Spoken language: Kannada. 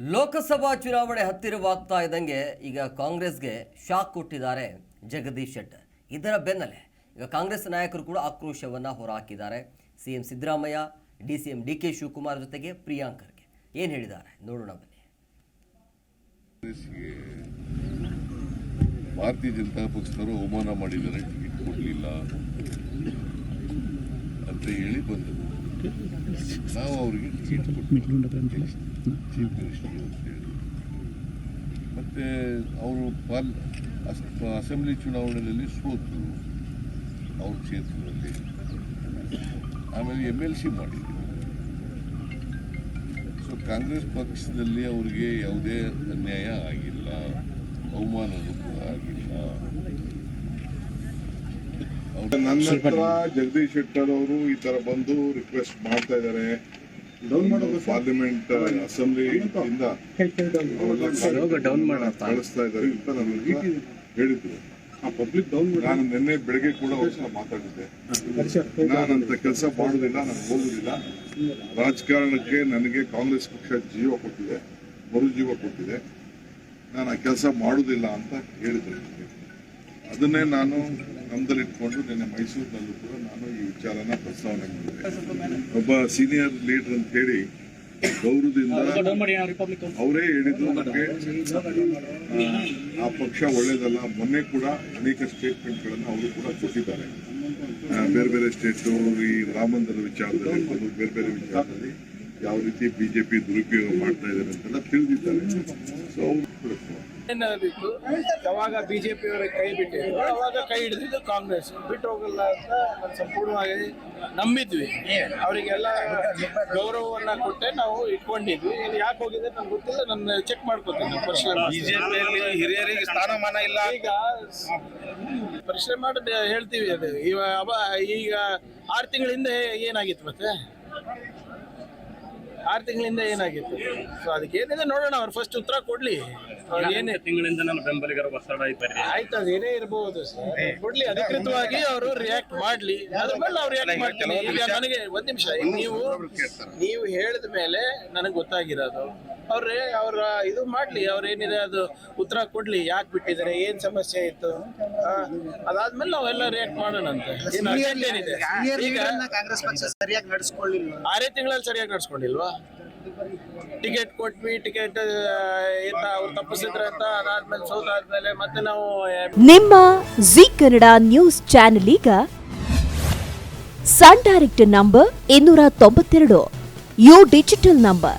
ಲೋಕಸಭಾ ಚುನಾವಣೆ ಹತ್ತಿರವಾಗ್ತಾ ಇದ್ದಂಗೆ ಈಗ ಕಾಂಗ್ರೆಸ್ಗೆ ಶಾಕ್ ಕೊಟ್ಟಿದ್ದಾರೆ ಜಗದೀಶ್ ಶೆಟ್ಟರ್ ಇದರ ಬೆನ್ನಲ್ಲೇ ಈಗ ಕಾಂಗ್ರೆಸ್ ನಾಯಕರು ಕೂಡ ಆಕ್ರೋಶವನ್ನು ಹೊರಹಾಕಿದ್ದಾರೆ. CM Siddaramaiah, D C M D K Shivakumar ಜೊತೆಗೆ ಪ್ರಿಯಾಂಕರ್ಗೆ ಏನು ಹೇಳಿದ್ದಾರೆ? ನೋಡೋಣ ಬನ್ನಿ. ಭಾರತೀಯ ಜನತಾ ಪಕ್ಷದವರು ಅವಮಾನ ಮಾಡಿದ್ದಾರೆ ಟಿಕೆಟ್ ಕೊಡಲಿಲ್ಲ ಅಂತ ಹೇಳಿ ಬಂದರು. ನಾವು ಅವರಿಗೆ ಚೀಫ್ ಮಿನಿಸ್ಟರ್ ಮತ್ತೆ ಅವರು ಪಾಲ್ ಅಸ್- ಅಸೆಂಬ್ಲಿ ಚುನಾವಣೆಯಲ್ಲಿ ಸೋತರು ಅವ್ರ ಕ್ಷೇತ್ರದಲ್ಲಿ. ಆಮೇಲೆ ಎಂ ಎಲ್ ಸಿ ಮಾಡಿದ್ರು. ಸೊ ಕಾಂಗ್ರೆಸ್ ಪಕ್ಷದಲ್ಲಿ ಅವರಿಗೆ ಯಾವುದೇ ಅನ್ಯಾಯ ಆಗಿಲ್ಲ, ಅವಮಾನನೂ ಕೂಡ ಆಗಿಲ್ಲ. ನನ್ನ ಹತ್ರ ಜಗದೀಶ್ ಶೆಟ್ಟರ್ ಅವರು ಈ ತರ ಬಂದು ರಿಕ್ವೆಸ್ಟ್ ಮಾಡ್ತಾ ಇದ್ದಾರೆ. ಪಾರ್ಲಿಮೆಂಟ್ ಅಸೆಂಬ್ಲಿ ಇಂದ ಕಳಿಸ್ತಾ ಇದ್ದಾರೆ ಅಂತ ನನಗೆ ಹೇಳಿದ್ರು. ಪಬ್ಲಿಕ್ ಡೌನ್ ನಾನು ನಿನ್ನೆ ಬೆಳಗ್ಗೆ ಕೂಡ ಅವ್ರ ಹತ್ರ ಮಾತಾಡಿದ್ದೆ. ನಾನಂತ ಕೆಲಸ ಮಾಡುದಿಲ್ಲ ನಾನು ಹೋಗುದಿಲ್ಲ. ರಾಜಕಾರಣಕ್ಕೆ ನನಗೆ ಕಾಂಗ್ರೆಸ್ ಪಕ್ಷ ಜೀವ ಕೊಟ್ಟಿದೆ ಮರು ಜೀವ ಕೊಟ್ಟಿದೆ. ನಾನು ಆ ಕೆಲಸ ಮಾಡುದಿಲ್ಲ ಅಂತ ಹೇಳಿದ್ರು. ನನಗೆ. ಅದನ್ನೇ ನಾನು ನಮ್ದಲ್ಲಿ ಇಟ್ಕೊಂಡು ನಿನ್ನೆ ಮೈಸೂರಿನಲ್ಲೂ ಕೂಡ ನಾನು ಈ ವಿಚಾರನ ಪ್ರಸ್ತಾವನೆ ಮಾಡಿದೆ. ಒಬ್ಬ ಸೀನಿಯರ್ ಲೀಡರ್ ಅಂತ ಹೇಳಿ ಗೌರವದಿಂದ ಅವರೇ. ಹೇಳಿದ್ರು ನನಗೆ. ಆ ಪಕ್ಷ ಒಳ್ಳೇದಲ್ಲ. ಮೊನ್ನೆ ಕೂಡ ಅನೇಕ ಸ್ಟೇಟ್ಮೆಂಟ್ಗಳನ್ನು ಅವರು ಕೂಡ ಕೊಟ್ಟಿದ್ದಾರೆ. ಬೇರೆ ಬೇರೆ ಸ್ಟೇಟ್ ಈ ರಾಮಂದರ ವಿಚಾರದಲ್ಲಿ ಬೇರೆ ಬೇರೆ ವಿಚಾರದಲ್ಲಿ ಯಾವ ರೀತಿ ಬಿಜೆಪಿ ದುರುಪಯೋಗ ಮಾಡ್ತಾ ಇದ್ದಾರೆ ಅಂತೆಲ್ಲ ತಿಳಿದಿದ್ದಾರೆ. ಸೊ ಅವರು ಏನಾದಿತ್ತು ಯಾವಾಗ ಬಿಜೆಪಿ ಅವರ ಕೈ ಬಿಟ್ಟಿದ್ರು? ಅವಾಗ ಕೈ ಹಿಡಿದಿದ್ದು ಕಾಂಗ್ರೆಸ್. ಬಿಟ್ಟು ಹೋಗಲ್ಲ ಅಂತ ನಾನು ಸಂಪೂರ್ಣವಾಗಿ ನಂಬಿದ್ವಿ. ಅವರಿಗೆಲ್ಲ ಗೌರವವನ್ನ ಕೊಟ್ಟೆ ನಾವು ಇಟ್ಕೊಂಡಿದ್ವಿ. ಇದು ಯಾಕೆ ಹೋಗಿದೆ ನಂಗೆ ಗೊತ್ತಿಲ್ಲ. ನಾನು ಚೆಕ್ ಮಾಡ್ಕೊತೀನಿ ಪರಿಶ್ರಮ ಬಿಜೆಪಿಯಲ್ಲಿ ಹಿರಿಯರಿಗೆ ಸ್ಥಾನಮಾನ ಇಲ್ಲ ಈಗ ಪರಿಶ್ರಮ ಮಾಡಿ ಹೇಳ್ತೀವಿ ಅದು. ಇವ ಈಗ ಆರು ತಿಂಗಳಿಂದ ಏನಾಗಿತ್ತು ಮತ್ತೆ? ಆರು ತಿಂಗಳಿಂದ ಏನಾಗಿತ್ತು? ಸೊ ಅದಕ್ಕೆ ಏನಿದೆ ನೋಡೋಣ ಅವ್ರು ಫಸ್ಟ್ ಉತ್ತರ ಕೊಡ್ಲಿ. ಏನೇ ತಿಂಗಳಿಂದ ನನ್ನ ಬೆಂಬಲಿಗರ ಒತ್ತಡ ಇದ್ದಾರೆ ಆಯ್ತು ಅದೇನೇ ಇರಬಹುದು ಸರ್ ಕೊಡ್ಲಿ ಅಧಿಕೃತವಾಗಿ ಅವರು ರಿಯಾಕ್ಟ್ ಮಾಡ್ಲಿ. ಅದ್ರ ಮೇಲೆ ಅವ್ರು ರಿಯಾಕ್ಟ್ ಮಾಡ್ತೀವಿ ಈಗ ನನಗೆ ಒಂದ್ ನಿಮಿಷ ನೀವು ನೀವು ಹೇಳಿದ ಮೇಲೆ ನನಗೆ ಗೊತ್ತಾಗಿರೋದು. ಅವ್ರೆ ಅವ್ರ ಇದು ಮಾಡ್ಲಿ ಅವ್ರೇನಿದೆ ಅದು ಉತ್ತರ ಕೊಡ್ಲಿ ಯಾಕೆ ಬಿಟ್ಟಿದ್ದಾರೆ ಏನ್ ಸಮಸ್ಯೆ ಇತ್ತು? ಅದಾದ್ಮೇಲೆ ನಾವೆಲ್ಲ ರಿಯಾಕ್ಟ್ ಮಾಡೋಣ ಅಂತ. ಏನು ಏನಿದೆ? ಈಗ ಕಾಂಗ್ರೆಸ್ ಪಕ್ಷ ಸರಿಯಾಗಿ ನಡೆಸ್ಕೊಳ್ಳಿಲ್ಲ ಆರೇ ತಿಂಗಳಲ್ಲಿ ಸರಿಯಾಗಿ ನಡ್ಸ್ಕೊಂಡಿಲ್ವಾ? ಟಿಕೆಟ್ ಕೊಟ್ವಿ ಟಿಕೆಟ್ ಅವ್ರು ತಪ್ಪಿಸಿದ್ರೆ ಅಂತ ಅದಾದ್ಮೇಲೆ ಸೋತಾದ್ಮೇಲೆ ಮತ್ತೆ ನಾವು ನಿಮ್ಮ ಜಿ ಕನ್ನಡ ನ್ಯೂಸ್ ಚಾನೆಲ್ ಈಗ ಸನ್ ಡೈರೆಕ್ಟ್ ನಂಬರ್ ಇನ್ನೂರ ತೊಂಬತ್ತೆರಡು. U digital number.